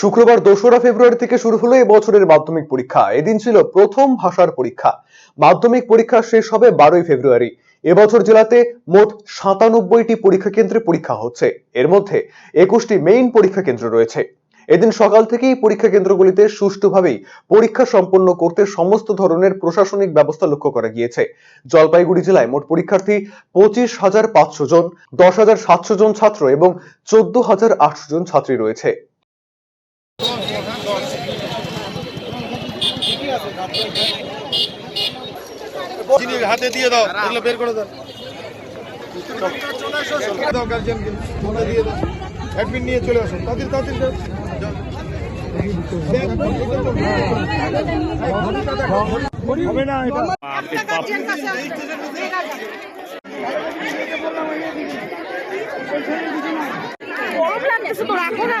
শুক্রবার দোসরা ফেব্রুয়ারি থেকে শুরু হলো এবছরের মাধ্যমিক পরীক্ষা। এদিন ছিল প্রথম ভাষার পরীক্ষা। মাধ্যমিক পরীক্ষা শেষ হবে বারোই ফেব্রুয়ারি। এবছর জেলাতে মোট সাতানব্বইটি পরীক্ষা কেন্দ্রে পরীক্ষা হচ্ছে। এর মধ্যে একুশটি মেইন পরীক্ষা কেন্দ্র রয়েছে। এদিন সকাল থেকেই পরীক্ষা কেন্দ্রগুলিতে সুষ্ঠুভাবেই পরীক্ষা সম্পন্ন করতে সমস্ত ধরনের প্রশাসনিক ব্যবস্থা লক্ষ্য করা গিয়েছে। জলপাইগুড়ি জেলায় মোট পরীক্ষার্থী পঁচিশ হাজার পাঁচশো জন, দশ হাজার সাতশো জন ছাত্র এবং চোদ্দ হাজার আটশো জন ছাত্রী রয়েছে। হাতে দিয়ে দাও এগুলো বের করে দাও। দাও গার্জিয়ানকে দিয়ে দাও অ্যাডমিন নিয়ে চলে আসুন। তাদের তাদের হবে না এটা। কাছে তো রাখো না।